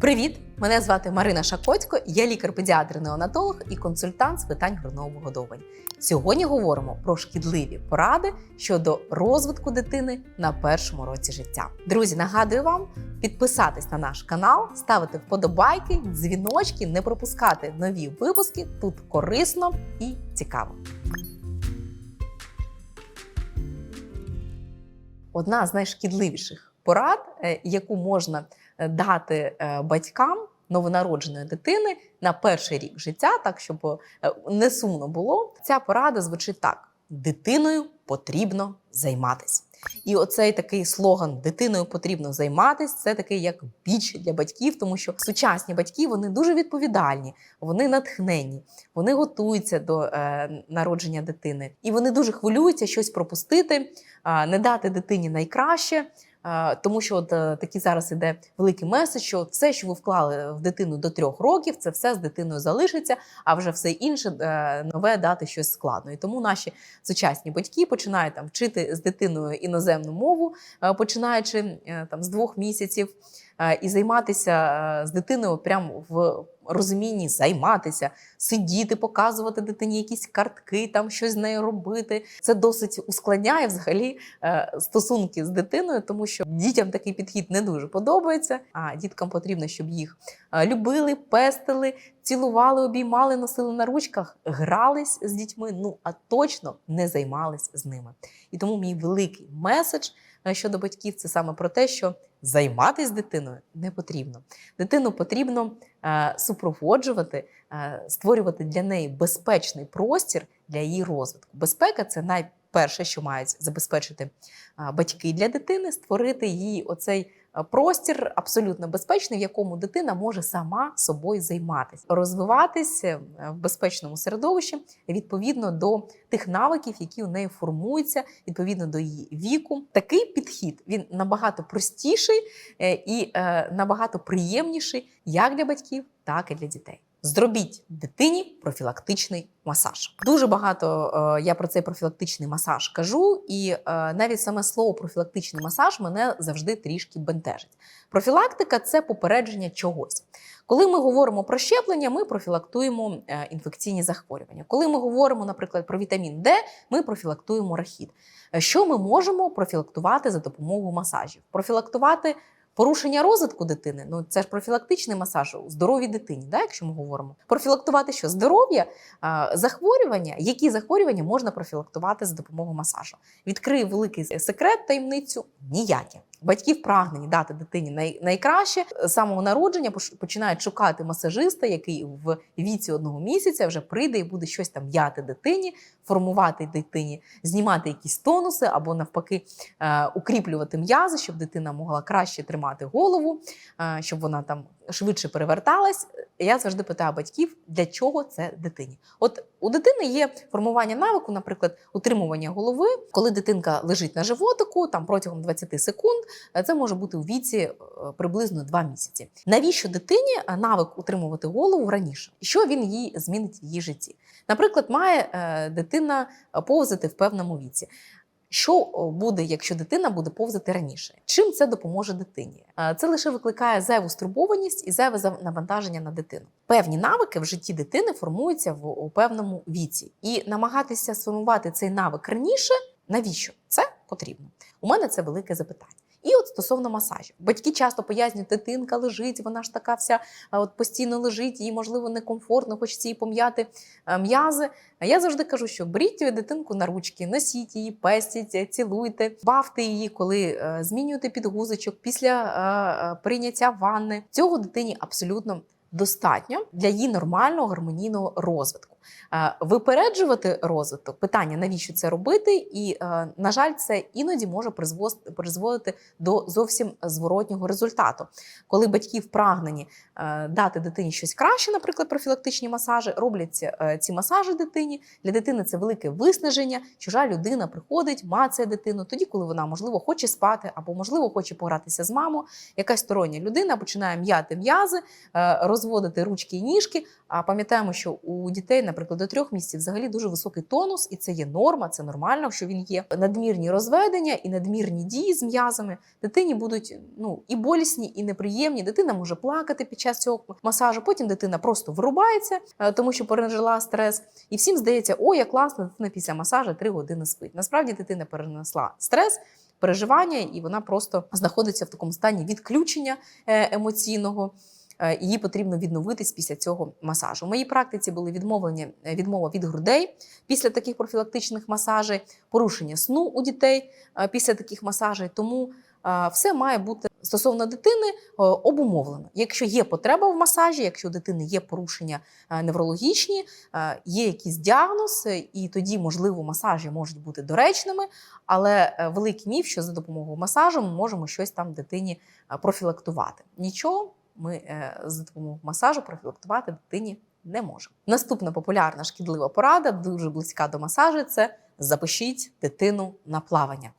Привіт! Мене звати Марина Шакоцько, я лікар-педіатр-неонатолог і консультант з питань грудного вигодовування. Сьогодні говоримо про шкідливі поради щодо розвитку дитини на першому році життя. Друзі, нагадую вам підписатись на наш канал, ставити вподобайки, дзвіночки, не пропускати нові випуски. Тут корисно і цікаво. Одна з найшкідливіших порад, е, яку можна дати е, батькам новонародженої дитини на перший рік життя, так щоб е, не сумно було. Ця порада звучить так: дитиною потрібно займатися. І оцей такий слоган дитиною потрібно займатися. Це такий як біч для батьків, тому що сучасні батьки вони дуже відповідальні, вони натхненні, вони готуються до е, народження дитини, і вони дуже хвилюються щось пропустити, е, не дати дитині найкраще. Тому що от е, такий зараз іде великий меседж, що все, що ви вклали в дитину до трьох років, це все з дитиною залишиться, а вже все інше е, нове дати щось складно. І тому наші сучасні батьки починають там вчити з дитиною іноземну мову, е, починаючи там з двох місяців, і займатися з дитиною прямо в розумінні займатися, сидіти, показувати дитині якісь картки, там щось з нею робити. Це досить ускладняє взагалі е, стосунки з дитиною, тому що дітям такий підхід не дуже подобається. А діткам потрібно, щоб їх е, любили, пестили, цілували, обіймали, носили на ручках, грались з дітьми. Ну а точно не займались з ними. І тому мій великий меседж е, щодо батьків це саме про те, що займатися дитиною не потрібно. Дитину потрібно е, супроводжувати, е, створювати для неї безпечний простір для її розвитку. Безпека це найперше, що мають забезпечити е, батьки для дитини, створити їй оцей. Е, Простір абсолютно безпечний, в якому дитина може сама собою займатися, розвиватися в безпечному середовищі відповідно до тих навиків, які у неї формуються відповідно до її віку. Такий підхід він набагато простіший е, і е, набагато приємніший як для батьків, так і для дітей. Зробіть дитині профілактичний масаж. Дуже багато е, я про цей профілактичний масаж кажу, і е, навіть саме слово профілактичний масаж мене завжди трішки бентежить. Профілактика це попередження чогось. Коли ми говоримо про щеплення, ми профілактуємо е, інфекційні захворювання. Коли ми говоримо, наприклад, про вітамін Д, ми профілактуємо рахіт. Е, Що ми можемо профілактувати за допомогою масажів? Профілактувати порушення розвитку дитини. Ну це ж профілактичний масаж у здоровій дитині, да, якщо ми говоримо. Профілактувати що? Здоров'я, захворювання. Які захворювання можна профілактувати за допомогою масажу? Відкрию великий секрет, таємницю ніякі. Батьків прагнені дати дитині най- найкраще з самого народження починають шукати масажиста, який в віці одного місяця вже прийде і буде щось там м'яти дитині, формувати дитині, знімати якісь тонуси або навпаки е, укріплювати м'язи, щоб дитина могла краще тримати голову, е, щоб вона там швидше переверталась. Я завжди питаю батьків, для чого це дитині. От у дитини є формування навику, наприклад, утримування голови, коли дитинка лежить на животику там протягом 20 секунд. Е, Це може бути у віці е, приблизно 2 місяці. Навіщо дитині е, навик утримувати голову раніше? Що він їй змінить в її житті? Наприклад, має дитина повзати в певному віці. Що буде, якщо дитина буде повзати раніше? Чим це допоможе дитині? Е, Це лише викликає зайву стурбованість і зайве навантаження на дитину. Певні навики в житті дитини формуються в у певному віці, і намагатися сформувати цей навик раніше. Навіщо це потрібно? У мене це велике запитання. І от стосовно масажів, батьки часто пояснюють, дитинка лежить, вона ж така вся от постійно лежить, їй можливо некомфортно, хочеться їй пом'яти е, м'язи. А я завжди кажу, що беріть дитинку на ручки, носіть її, пестіть, е, цілуйте, бавте її, коли е, змінюєте підгузочок після прийняття ванни. Цього дитині абсолютно достатньо для її нормального гармонійного розвитку. Е, Випереджувати розвиток питання, навіщо це робити, і е, на жаль, це іноді може призводити до зовсім зворотнього результату, коли батьки впрагнені е, дати дитині щось краще, наприклад, профілактичні масажі, роблять е, ці масажі дитині. Для дитини це велике виснаження. Чужа людина приходить, мацає дитину, тоді, коли вона можливо хоче спати, або можливо хоче погратися з мамою. Якась стороння людина починає м'яти м'язи, розводити ручки і ніжки. А пам'ятаємо, що у дітей наприклад, до трьох місяців взагалі дуже високий тонус, і це є норма, це нормально, що він є. Надмірні розведення і надмірні дії з м'язами дитині будуть ну і болісні, і неприємні. Дитина може плакати під час цього масажу. Потім дитина просто вирубається, е, тому що пережила стрес. І всім здається, о, як класно, дитина після масажу три години спить. Насправді дитина перенесла стрес. Переживання, і вона просто знаходиться в такому стані відключення е, емоційного. Е, Її потрібно відновитись після цього масажу. У моїй практиці були відмовлені е, відмова від грудей після таких профілактичних масажей, порушення сну у дітей е, після таких масажей. Тому все має бути стосовно дитини обумовлено. Якщо є потреба в масажі, якщо у дитини є порушення неврологічні, є якийсь діагноз, і тоді, можливо, масажі можуть бути доречними, але великий міф, що за допомогою масажу ми можемо щось там дитині профілактувати. Нічого ми е, за допомогою масажу профілактувати дитині не можемо. Наступна популярна шкідлива порада, дуже близька до масажу, це запишіть дитину на плавання.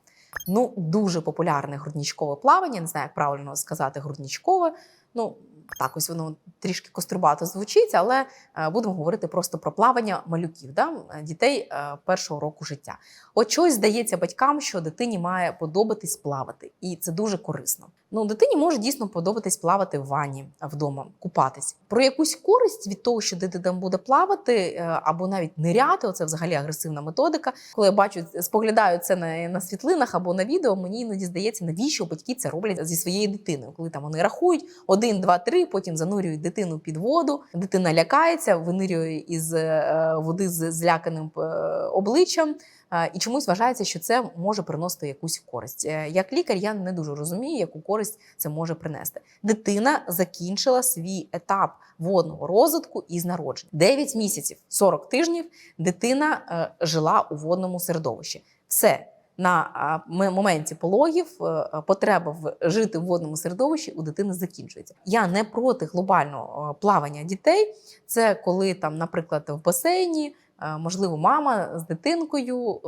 Ну, дуже популярне грудничкове плавання. Не знаю, як правильно сказати грудничкове. Ну, так ось воно трішки кострубато звучить, але е, будемо говорити просто про плавання малюків, да? дітей е, першого року життя. От чогось здається батькам, що дитині має подобатись плавати, і це дуже корисно. Ну, дитині може дійсно подобатись плавати в ванні вдома, купатись. Про якусь користь від того, що дитина буде плавати е, або навіть ниряти, оце взагалі агресивна методика. Коли я бачу, споглядаю це на, на світлинах або на відео, мені іноді здається, навіщо батьки це роблять зі своєю дитиною, коли там вони рахують один, два, три, потім занурюють дитину під воду. Дитина лякається, винирює із е, води з зляканим е, обличчям. Е, І чомусь вважається, що це може приносити якусь користь. Як лікар, я не дуже розумію, яку користь це може принести. Дитина закінчила свій етап водного розвитку із народження. 9 місяців, 40 тижнів дитина жила у водному середовищі. Все. На моменті пологів е, потреба в жити в водному середовищі у дитини закінчується. Я не проти глобального е, плавання дітей. Це коли там, наприклад, в басейні е, можливо, мама з дитинкою е,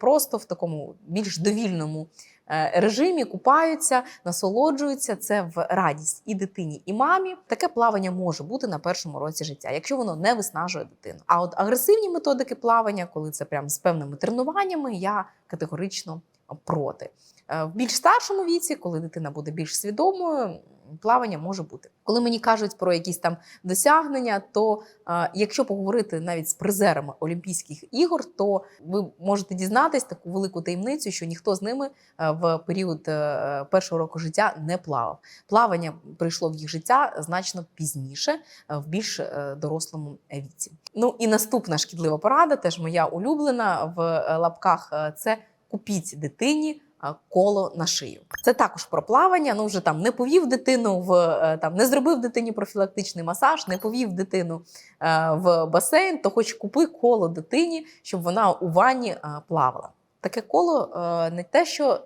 просто в такому більш довільному е, режимі купаються, насолоджуються. Це в радість і дитині, і мамі. Таке плавання може бути на першому році життя, якщо воно не виснажує дитину. А от агресивні методики плавання, коли це прям з певними тренуваннями, я категорично проти. Е, В більш старшому віці, коли дитина буде більш свідомою, плавання може бути. Коли мені кажуть про якісь там досягнення, то е, якщо поговорити навіть з призерами Олімпійських ігор, то ви можете дізнатись таку велику таємницю, що ніхто з ними е, в період е, першого року життя не плавав. Плавання прийшло в їх життя значно пізніше, е, в більш дорослому віці. Ну і наступна шкідлива порада, теж моя улюблена в лапках. Це купіть дитині коло на шию. Це також про плавання. Ну вже там не повів дитину в е, там, не зробив дитині профілактичний масаж, не повів дитину е, в басейн, то хоч купи коло дитині, щоб вона у ванні е, плавала. Таке коло не те, що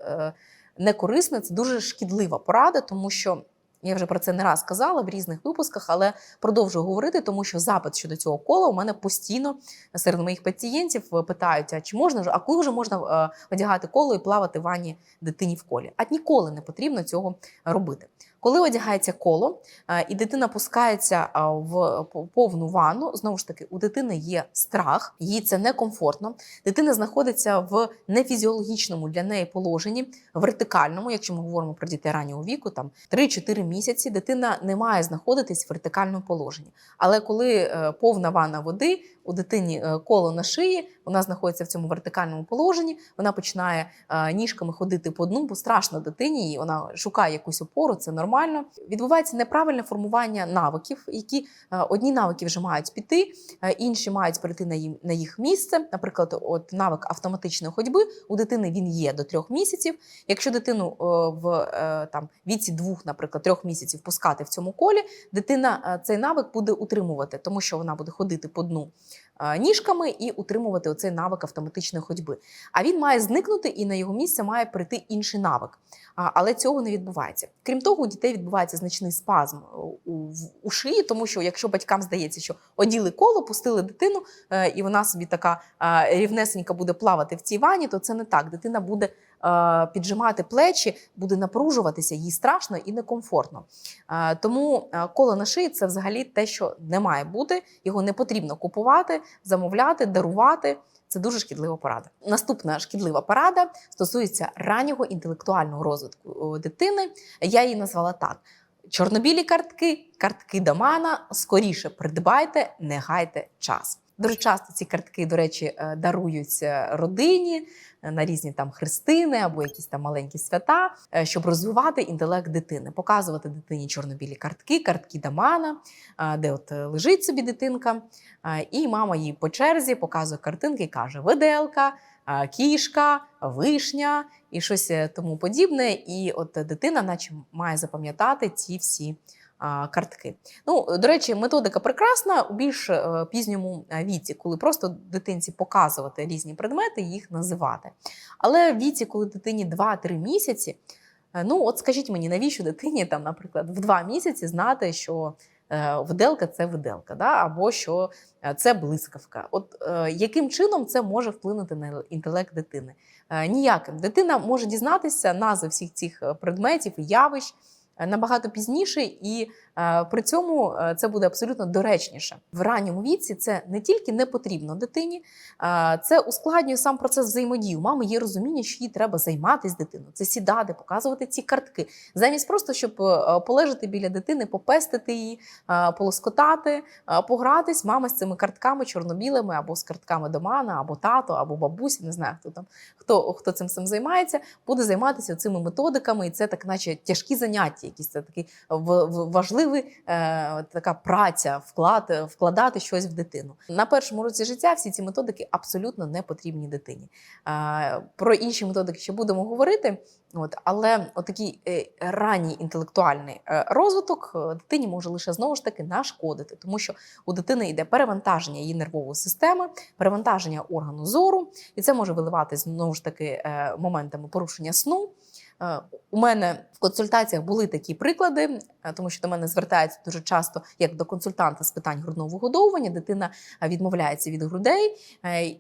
не корисне, це дуже шкідлива порада, тому що. Я вже про це не раз казала в різних випусках, але продовжую говорити, тому що запит щодо цього кола у мене постійно серед моїх пацієнтів питають: а чи можна ж- а коли вже можна е, одягати коло і плавати в ванні дитині в колі? А ніколи не потрібно цього робити. Коли одягається коло е, і дитина пускається е, в повну ванну, знову ж таки, у дитини є страх, їй це некомфортно. Дитина знаходиться в нефізіологічному для неї положенні, вертикальному, якщо ми говоримо про дітей раннього віку, там 3-4 місяці, дитина не має знаходитись в вертикальному положенні. Але коли е, повна ванна води, у дитині е, коло на шиї, вона знаходиться в цьому вертикальному положенні, вона починає е, ніжками ходити по дну, бо страшно дитині, і вона шукає якусь опору, це нормально. Відбувається неправильне формування навиків, які е, одні навики вже мають піти, інші мають перейти на їх місце. Наприклад, от навик автоматичної ходьби у дитини він є до трьох місяців. Якщо дитину в там віці двох, наприклад, трьох місяців пускати в цьому колі, дитина цей навик буде утримувати, тому що вона буде ходити по дну ніжками і утримувати оцей навик автоматичної ходьби. А він має зникнути, і на його місце має прийти інший навик. Але цього не відбувається. Крім того, у дітей відбувається значний спазм у, у, шиї, тому що якщо батькам здається, що оділи коло, пустили дитину, е, і вона собі така е, рівнесенька буде плавати в цій ванні, то це не так. Дитина буде е, піджимати плечі, буде напружуватися, їй страшно і некомфортно. Е, Тому е, коло на шиї це взагалі те, що не має бути. Його не потрібно купувати, замовляти, дарувати. Це дуже шкідлива порада. Наступна шкідлива порада стосується раннього інтелектуального розвитку дитини. Я її назвала так: чорнобілі картки, картки Дамана. Скоріше придбайте, не гайте час. Дуже часто ці картки, до речі, е, даруються родині е, на різні там хрестини або якісь там маленькі свята, е, щоб розвивати інтелект дитини, показувати дитині чорнобілі картки, картки Дамана, е, де от е, лежить собі дитинка, е, і мама їй по черзі показує картинки і каже: виделка, е, кішка, вишня і щось е, тому подібне. І от е, дитина, наче має запам'ятати ці всі картки. Ну, до речі, методика прекрасна у більш е, пізньому е, віці, коли просто дитинці показувати різні предмети, і їх називати. Але в віці, коли дитині 2-3 місяці, е, ну от скажіть мені, навіщо дитині там, наприклад, в 2 місяці знати, що виделка це виделка, да? або що це блискавка. От яким чином це може вплинути на інтелект дитини? Ніяким. Дитина може дізнатися назви всіх цих предметів і явищ набагато пізніше, і при цьому е, це буде абсолютно доречніше. В ранньому віці це не тільки не потрібно дитині, е, це ускладнює сам процес взаємодії. У мами є розуміння, що їй треба займатися дитиною, це сідати, показувати ці картки, замість просто щоб е, полежати біля дитини, попестити її, е, полоскотати, е, погратись. Мама з цими картками чорнобілими або з картками домана, або тато, або бабуся, не знаю хто там, хто, хто цим всім займається, буде займатися цими методиками, і це так, наче тяжкі заняття, якісь це такий в- в- важливий е, така праця, вклад, вкладати щось в дитину. На першому році життя всі ці методики абсолютно не потрібні дитині. Е, про інші методики ще будемо говорити. От, але отакий е, ранній інтелектуальний розвиток дитині може лише знову ж таки нашкодити, тому що у дитини йде перевантаження її нервової системи, перевантаження органу зору, і це може виливати знову ж таки моментами порушення сну. Е, У мене в консультаціях були такі приклади, е, тому що до мене звертаються дуже часто як до консультанта з питань грудного вигодовування. Дитина е, відмовляється від грудей.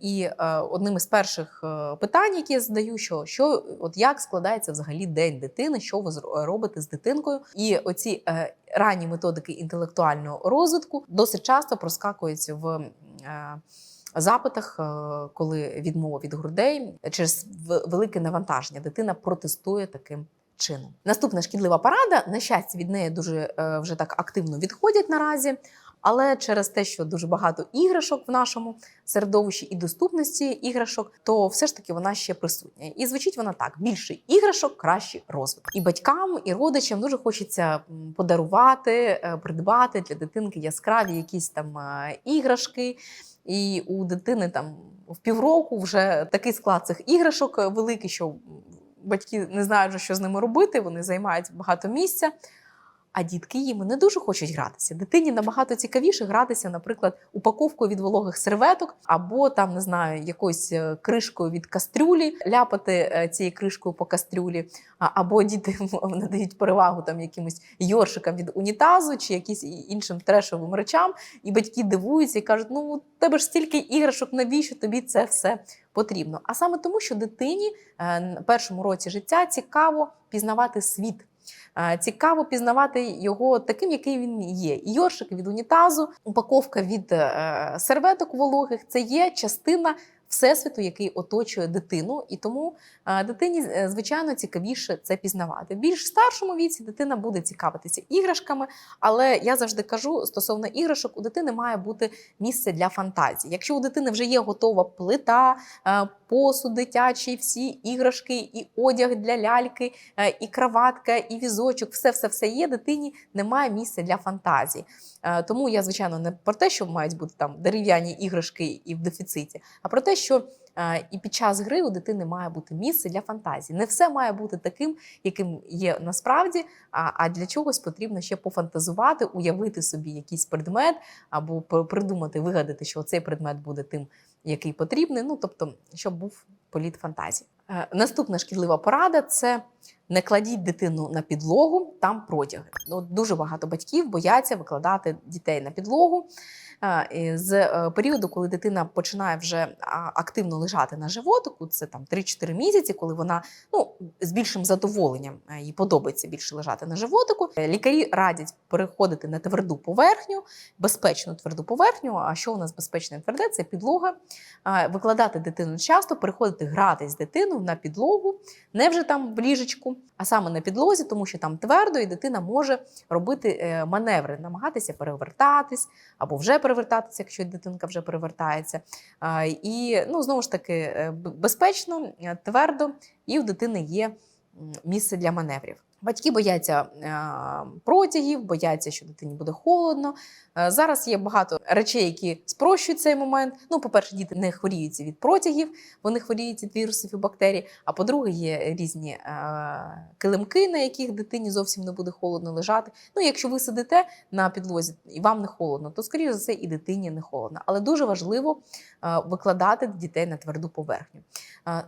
І одним із перших питань, які я задаю, що, що от як складається взагалі день дитини, що ви робите з дитинкою, і оці ранні методики інтелектуального розвитку досить часто проскакують в. Запитах, е, коли відмова від грудей через велике навантаження, дитина протестує таким чином. Наступна шкідлива парада, На щастя, від неї дуже е, вже так активно відходять наразі. Але через те, що дуже багато іграшок в нашому середовищі і доступності іграшок, то все ж таки вона ще присутня. І звучить вона так: більше іграшок, кращий розвиток. І батькам, і родичам дуже хочеться подарувати, е, придбати для дитинки яскраві якісь там е, іграшки. І у дитини там в півроку вже такий склад цих іграшок е, великий, що батьки не знають, що з ними робити, вони займають багато місця. А дітки їм не дуже хочуть гратися. Дитині набагато цікавіше гратися, наприклад, упаковкою від вологих серветок, або там не знаю, якоюсь е, кришкою від кастрюлі, ляпати е, цією кришкою по кастрюлі, або діти надають перевагу там якимось йоршикам від унітазу чи якісь іншим трешовим речам. І батьки дивуються і кажуть: ну у тебе ж стільки іграшок, навіщо тобі це все потрібно? А саме тому, що дитині е, на першому році життя цікаво пізнавати світ. Е, Цікаво пізнавати його таким, який він є. Йоршик від унітазу, упаковка від е, серветок вологих це є частина всесвіту, який оточує дитину, і тому е, дитині е, звичайно цікавіше це пізнавати. В більш старшому віці дитина буде цікавитися іграшками, але я завжди кажу стосовно іграшок, у дитини має бути місце для фантазії. Якщо у дитини вже є готова плита, е, посуд дитячий, всі іграшки, і одяг для ляльки, і краватка, і візочок, все все все є. Дитині немає місця для фантазії. Тому я, звичайно, не про те, що мають бути там дерев'яні іграшки і в дефіциті, а про те, що е, і під час гри у дитини має бути місце для фантазії. Не все має бути таким, яким є насправді. А, для чогось потрібно ще пофантазувати, уявити собі якийсь предмет або придумати, вигадати, що цей предмет буде тим, який потрібний. Ну тобто, щоб був політ фантазії. Е, Наступна шкідлива порада це не кладіть дитину на підлогу, там протяги. Ну, дуже багато батьків бояться викладати дітей на підлогу. З е, періоду, коли дитина починає вже активно лежати на животику, це там 3-4 місяці, коли вона ну, з більшим задоволенням е, їй подобається більше лежати на животику. Е, Лікарі радять переходити на тверду поверхню, безпечну тверду поверхню. А що у нас безпечне тверде? Це підлога. Викладати дитину часто, переходити грати з дитиною на підлогу, не вже там в ліжечку, а саме на підлозі, тому що там твердо, і дитина може робити маневри, намагатися перевертатись або вже перевертатися, якщо дитинка вже перевертається. І ну знову ж таки е, безпечно, е, твердо, і у дитини є місце для маневрів. Батьки бояться е, протягів, бояться, що дитині буде холодно. Е, Зараз є багато речей, які спрощують цей момент. Ну, по-перше, діти не хворіють від протягів, вони хворіють від вірусів і бактерій. А по-друге, є різні е, килимки, на яких дитині зовсім не буде холодно лежати. Ну, якщо ви сидите на підлозі і вам не холодно, то скоріше за все і дитині не холодно. Але дуже важливо викладати дітей на тверду поверхню.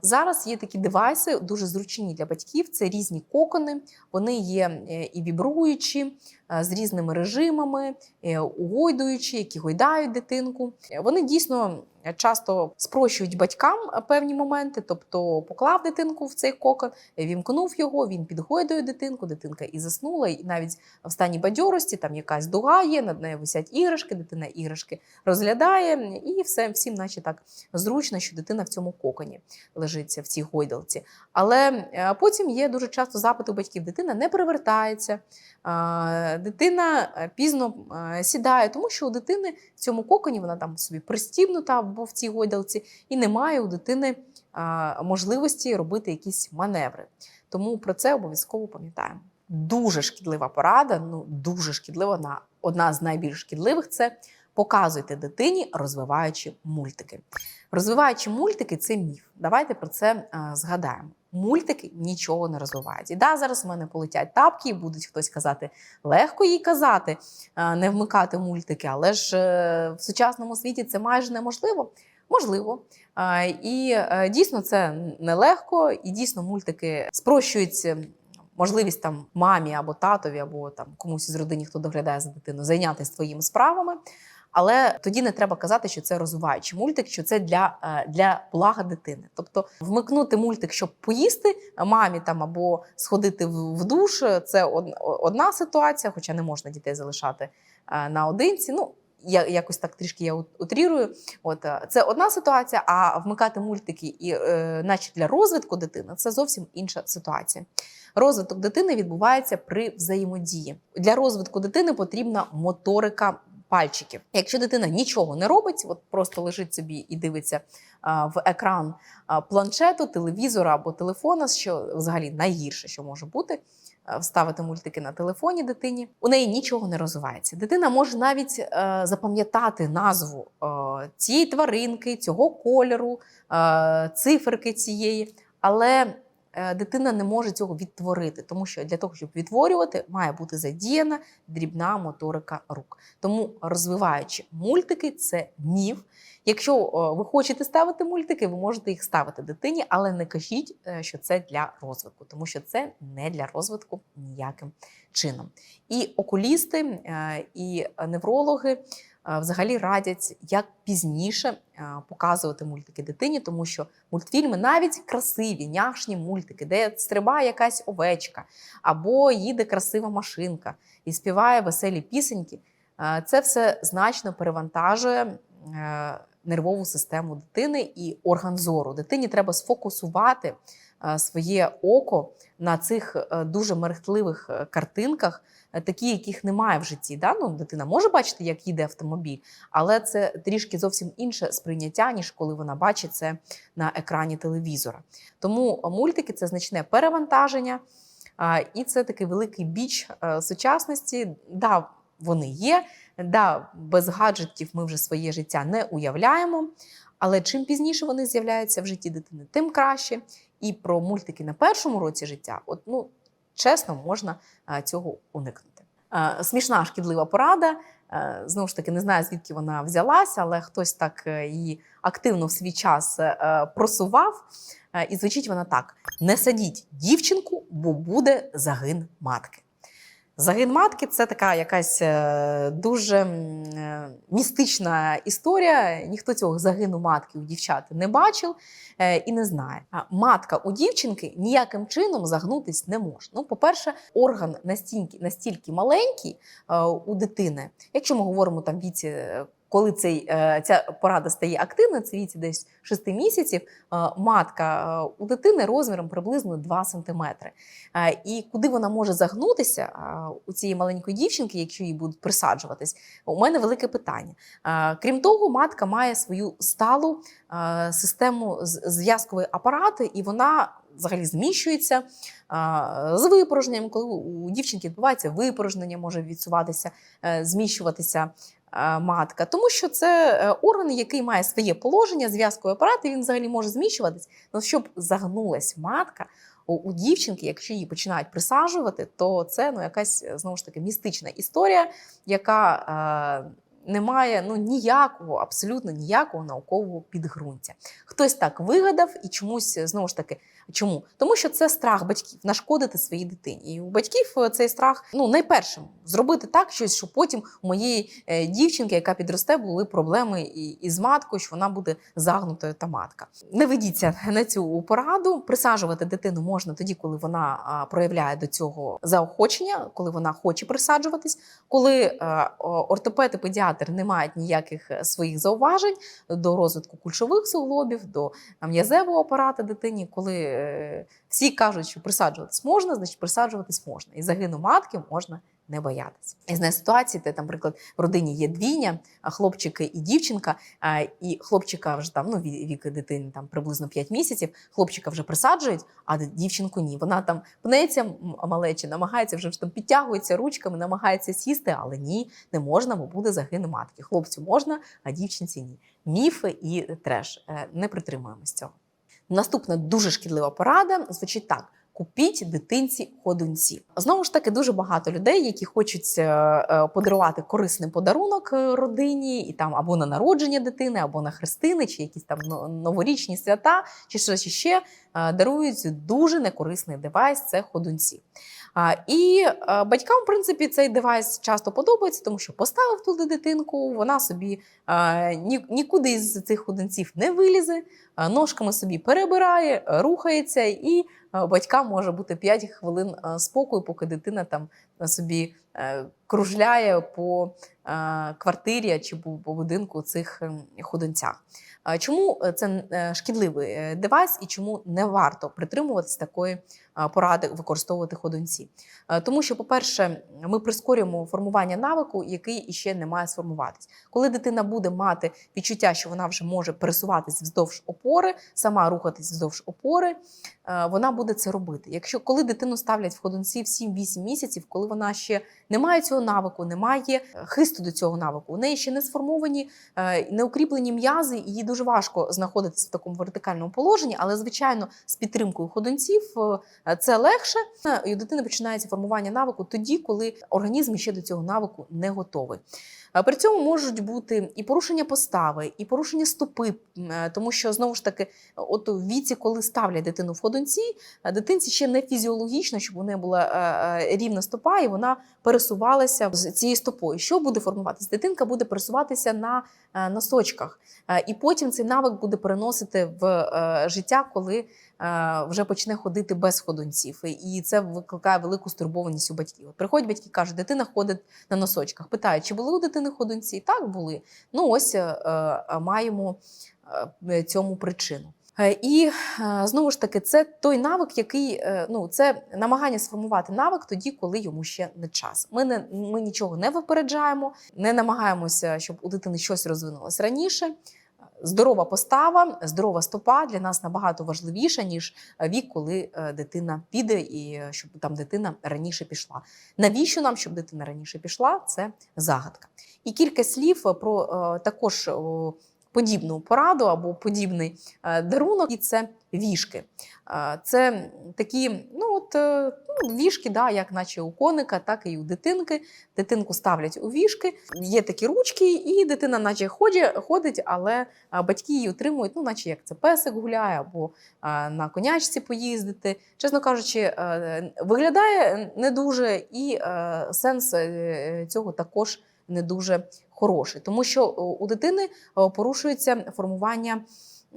Зараз є такі девайси, дуже зручні для батьків. Це різні кокони. Вони є е, і вібруючі, е, з різними режимами, е, угойдуючі, які гойдають дитинку. Вони дійсно часто спрощують батькам певні моменти, тобто поклав дитинку в цей кокон, вімкнув його, він підгойдує дитинку, дитинка і заснула, і навіть в стані бадьорості там якась дуга є, над нею висять іграшки, дитина іграшки розглядає, і все всім, наче так зручно, що дитина в цьому коконі лежиться в цій гойдалці. Але е, потім є дуже часто запити у батьків: дитина не перевертається, а, дитина пізно е, сідає, тому що у дитини в цьому коконі вона там собі пристібнута або в цій гойдалці, і немає у дитини а, можливості робити якісь маневри. Тому про це обов'язково пам'ятаємо. Дуже шкідлива порада, ну дуже шкідлива, на одна з найбільш шкідливих це показуйте дитині, розвиваючи мультики. Розвиваючи мультики це міф. Давайте про це е, згадаємо. Мультики нічого не розвивають. І да, зараз в мене полетять тапки, і будуть хтось казати, легко їй казати, е, не вмикати мультики, але ж е, в сучасному світі це майже неможливо. Можливо. Е, І дійсно це нелегко, і дійсно мультики спрощують е, можливість там мамі або татові, або там комусь із родини, хто доглядає за дитину, зайнятися своїми справами. Але тоді не треба казати, що це розвиваючий мультик, що це для, е, для блага дитини. Тобто вмикнути мультик, щоб поїсти мамі там або сходити в, душ, це одна ситуація, хоча не можна дітей залишати е, наодинці. Ну, я якось так трішки я утрірую. От е, це одна ситуація, а вмикати мультики і, е, наче для розвитку дитини, це зовсім інша ситуація. Розвиток дитини відбувається при взаємодії. Для розвитку дитини потрібна моторика пальчиків. Якщо дитина нічого не робить, от просто лежить собі і дивиться в екран планшету, телевізора або телефона, що взагалі найгірше, що може бути. Вставити мультики на телефоні дитині, у неї нічого не розвивається. Дитина може навіть е, запам'ятати назву е, цієї тваринки, цього кольору, е, циферки цієї, але дитина не може цього відтворити, тому що для того, щоб відтворювати, має бути задіяна дрібна моторика рук. Тому розвиваючи мультики, це міф. Якщо е, ви хочете ставити мультики, ви можете їх ставити дитині, але не кажіть, е, що це для розвитку, тому що це не для розвитку ніяким чином. І окулісти, е, і неврологи е, взагалі радять як пізніше показувати мультики дитині, тому що мультфільми навіть красиві, няшні мультики, де стрибає якась овечка, або їде красива машинка і співає веселі пісеньки. Це все значно перевантажує е, нервову систему дитини і орган зору. Дитині треба сфокусувати своє око на цих е, дуже мерехтливих е, картинках, такі, яких немає в житті. Да? Ну, дитина може бачити, як їде автомобіль, але це трішки зовсім інше сприйняття, ніж коли вона бачить це на екрані телевізора. Тому мультики це значне перевантаження, і це такий великий біч е, сучасності. Да, вони є. Да, без гаджетів ми вже своє життя не уявляємо. Але чим пізніше вони з'являються в житті дитини, тим краще. І про мультики на першому році життя, от ну чесно, можна цього уникнути. Смішна шкідлива порада. Знову ж таки, не знаю, звідки вона взялася, але хтось так е, її активно в свій час е, просував. Е, І звучить вона так: не садіть дівчинку, бо буде загин матки. Загин матки це така якась е, дуже е, містична історія. Ніхто цього загину матки у дівчат не бачив е, і не знає. Матка у дівчинки ніяким чином загнутись не може. Ну, по-перше, орган настільки, настільки маленький у дитини, якщо ми говоримо там віці. Коли цей, е, ця порада стає активною, це віці десь 6 місяців, е, матка е, у дитини розміром приблизно 2 см. І куди вона може загнутися у цієї маленької дівчинки, якщо їй будуть присаджуватись, у мене велике питання. Крім того, матка має свою сталу систему зв'язкової апарати, і вона взагалі зміщується з випорожненням, коли у дівчинки відбувається випорожнення, може відсуватися, е, зміщуватися е, матка, тому що це е, орган, який має своє положення, зв'язковий апарат, і він взагалі може зміщуватись. Ну, щоб загнулась матка. У, дівчинки, якщо її починають присаджувати, то це ну якась знову ж таки містична історія, яка не має ну ніякого, абсолютно ніякого наукового підґрунтя. Хтось так вигадав і чомусь е, знову ж таки. Чому? Тому що це страх батьків нашкодити своїй дитині. І у батьків е, цей страх ну найпершим зробити так, щось, що потім у моєї е, дівчинки, яка підросте, були проблеми і, і з маткою, що вона буде загнутою та матка. Не ведіться на цю пораду. Присаджувати дитину можна тоді, коли вона проявляє до цього заохочення, коли вона хоче присаджуватись, коли е, о- ортопед не мають ніяких е, своїх зауважень до розвитку кульшових суглобів, до м'язевого апарата дитині, коли е, всі кажуть, що присаджуватись можна, значить присаджуватись можна. І загину матки можна не боятися. І знаю ситуації, де наприклад, в родині є двійня, хлопчики і дівчинка, і хлопчика вже там ну ві- вік дитини там приблизно 5 місяців. Хлопчика вже присаджують, а дівчинку ні. Вона там пнеться малечі, намагається вже там підтягується ручками, намагається сісти, але ні, не можна, бо буде загин матки. Хлопцю можна, а дівчинці ні. Міфи і треш. Е, Не притримуємось цього. Наступна дуже шкідлива порада звучить так. Купіть дитинці ходунці. Знову ж таки, дуже багато людей, які хочуть е, е, подарувати корисний подарунок е, родині, і там або на народження дитини, або на хрестини, чи якісь там новорічні свята, чи щось ще дарують дуже некорисний девайс це ходунці. І е, батькам, в принципі, цей девайс часто подобається, тому що поставив туди дитинку, вона собі е, нікуди із цих ходинців не вилізе, е, ножками собі перебирає, рухається, і батькам може бути 5 хвилин спокою, поки дитина там собі кружляє по е, квартирі чи по, будинку цих ем. Е, Чому е, це шкідливий девайс і чому не варто притримуватися такої поради використовувати ходунці? Тому що, по-перше, ми прискорюємо формування навику, який іще не має сформуватись. Коли дитина буде мати відчуття, що вона вже може пересуватись вздовж опори, сама рухатись вздовж опори, вона буде це робити. Якщо коли дитину ставлять в ходунці в 7-8 місяців, коли вона ще не має цього навику, немає е, хисту до цього навику, у неї ще не сформовані, е, не укріплені м'язи, і їй дуже важко знаходитися в такому вертикальному положенні, але звичайно з підтримкою ходунців е, це легше. І у дитини починається формування навику тоді, коли організм ще до цього навику не готовий. При цьому можуть бути і порушення постави, і порушення стопи, е, тому що знову ж таки, от у віці, коли ставлять дитину в ходунці, е, дитинці ще не фізіологічно, щоб у неї була е, рівна стопа, і вона пересувалася з цією стопою. Що буде формуватися? Дитинка буде пересуватися на носочках, і потім цей навик буде переносити в життя, коли вже почне ходити без ходунців. І це викликає велику стурбованість у батьків. Приходять батьки, кажуть, дитина ходить на носочках. Питають, чи були у дитини ходунці? Так були. Ну ось е, е, маємо е, цьому причину. Е, І е, знову ж таки, це той навик, який е, ну це намагання сформувати навик тоді, коли йому ще не час. Ми не ми нічого не випереджаємо, не намагаємося, щоб у дитини щось розвинулося раніше. Здорова постава, здорова стопа для нас набагато важливіша, ніж вік, коли е, дитина піде і е, щоб там дитина раніше пішла. Навіщо нам, щоб дитина раніше пішла? Це загадка. І кілька слів про е, також о, подібну пораду або подібний е, дарунок, і це вішки. Е, Це такі, ну от е, ну, вішки, да, як наче у коника, так і у дитинки. Дитинку ставлять у вішки. Є такі ручки, і дитина, наче ходить, але батьки її утримують, ну, наче як це песик гуляє, або на конячці поїздити. Чесно кажучи, виглядає не дуже, і сенс цього також не дуже хороший, тому що у дитини е, порушується формування.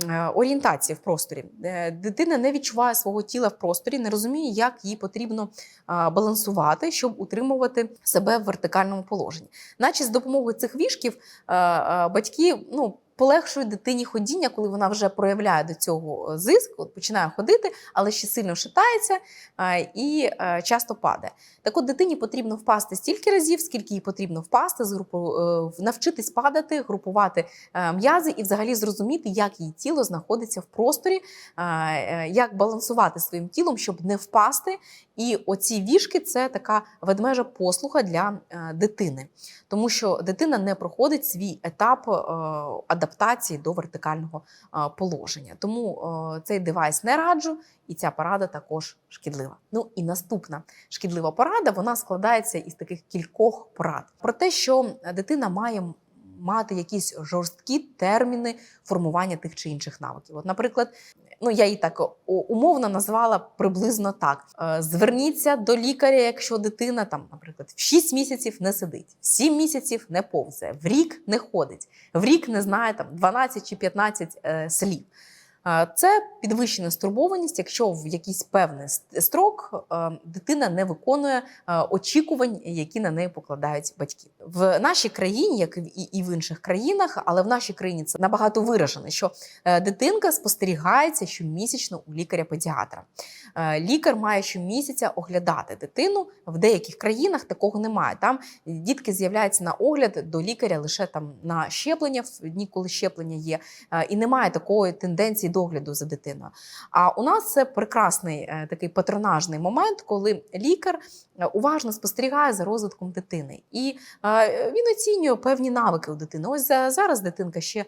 е, Орієнтації в просторі. Е, Дитина не відчуває свого тіла в просторі, не розуміє, як їй потрібно балансувати, щоб утримувати себе в вертикальному положенні. Наче з допомогою цих вішків е, е, батьки ну, полегшують дитині ходіння, коли вона вже проявляє до цього е, зиск, починає ходити, але ще сильно шатається е, і е, часто падає. Так от дитині потрібно впасти стільки разів, скільки їй потрібно впасти, згрупу, е, навчитись падати, групувати м'язи і взагалі зрозуміти, як її тіло знаходиться в просторі, як балансувати своїм тілом, щоб не впасти. І оці вішки це така ведмежа послуга для е, дитини, тому що дитина не проходить свій етап е, адаптації до вертикального е, положення. Тому цей девайс не раджу, і ця порада також шкідлива. Ну і наступна шкідлива порада вона складається із таких кількох порад про те, що дитина має мати якісь жорсткі терміни формування тих чи інших навиків. От, наприклад, ну я її так умовно назвала приблизно так: Е, зверніться до лікаря, якщо дитина там, наприклад, в 6 місяців не сидить, в 7 місяців не повзає, в рік не ходить, в рік не знає там 12 чи 15 е, слів. Це підвищена стурбованість, якщо в якийсь певний строк дитина не виконує очікувань, які на неї покладають батьки. В нашій країні, як і і в інших країнах, але в нашій країні це набагато виражено, що е, дитинка спостерігається щомісячно у лікаря-педіатра. Е, Лікар має щомісяця оглядати дитину. В деяких країнах такого немає. Там дітки з'являються на огляд до лікаря лише там на щеплення, в дні, коли щеплення є, Е, і немає такої тенденції догляду за дитиною. А у нас це прекрасний е, такий патронажний момент, коли лікар е, уважно спостерігає за розвитком дитини, і е, він оцінює певні навики у дитини. Ось зараз дитинка ще.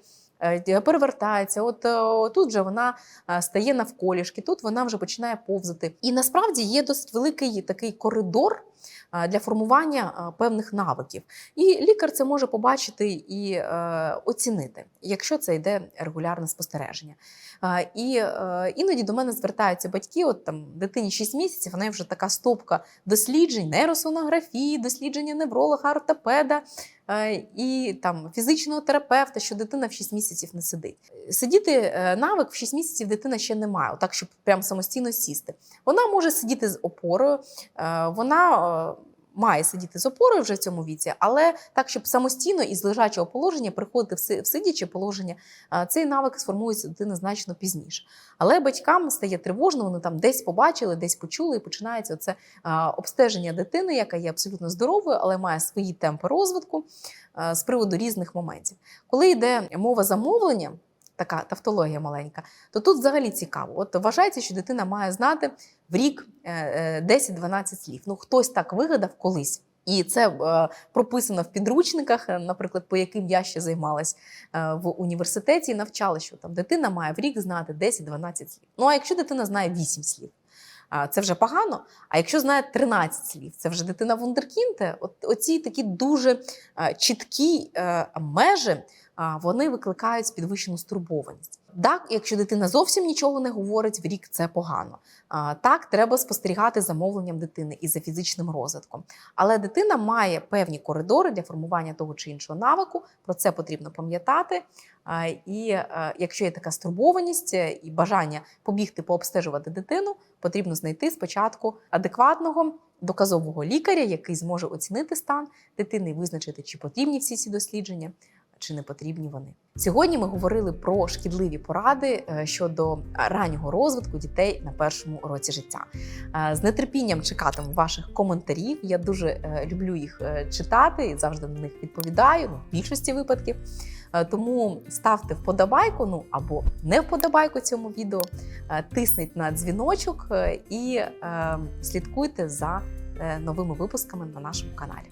Перевертається, от тут же вона стає навколішки, тут вона вже починає повзати. І насправді є досить великий такий коридор для формування е, певних навиків. І лікар це може побачити і е, оцінити, якщо це йде регулярне спостереження. Е, і е, іноді до мене звертаються батьки, от там дитині 6 місяців, в неї вже така стопка досліджень, нейросонографії, дослідження невролога, ортопеда е, і там фізичного терапевта, що дитина в 6 місяців не сидить. Сидіти е, навик в 6 місяців дитина ще не має, отак, щоб прям самостійно сісти. Вона може сидіти з опорою, е, вона. Має сидіти з опорою вже в цьому віці, але так, щоб самостійно із лежачого положення приходити в сидяче положення, цей навик сформується дитини значно пізніше. Але батькам стає тривожно, вони там десь побачили, десь почули, і починається це обстеження дитини, яка є абсолютно здоровою, але має свої темпи розвитку з приводу різних моментів. Коли йде мова замовлення, така тавтологія маленька, то тут взагалі цікаво. От вважається, що дитина має знати в рік е, е, 10-12 слів. Ну, хтось так вигадав колись. І це е, прописано в підручниках, е, наприклад, по яким я ще займалась е, в університеті, і навчали, що там дитина має в рік знати 10-12 слів. Ну а якщо дитина знає 8 слів, а, це вже погано. А якщо знає 13 слів, це вже дитина вундеркінде. От оці такі дуже е, чіткі е, межі, вони викликають підвищену стурбованість. Так, якщо дитина зовсім нічого не говорить, в рік це погано. Так, треба спостерігати за мовленням дитини і за фізичним розвитком. Але дитина має певні коридори для формування того чи іншого навику. Про це потрібно пам'ятати. І е, якщо є така стурбованість е, і бажання побігти пообстежувати дитину, потрібно знайти спочатку адекватного доказового лікаря, який зможе оцінити стан дитини і визначити, чи потрібні всі ці дослідження, чи не потрібні вони. Сьогодні ми говорили про шкідливі поради е, щодо раннього розвитку дітей на першому році життя. Е, З нетерпінням чекатиму ваших коментарів. Я дуже е, люблю їх читати і завжди на них відповідаю ну, в більшості випадків. Тому ставте вподобайку, ну або не вподобайку цьому відео, тисніть на дзвіночок і слідкуйте за новими випусками на нашому каналі.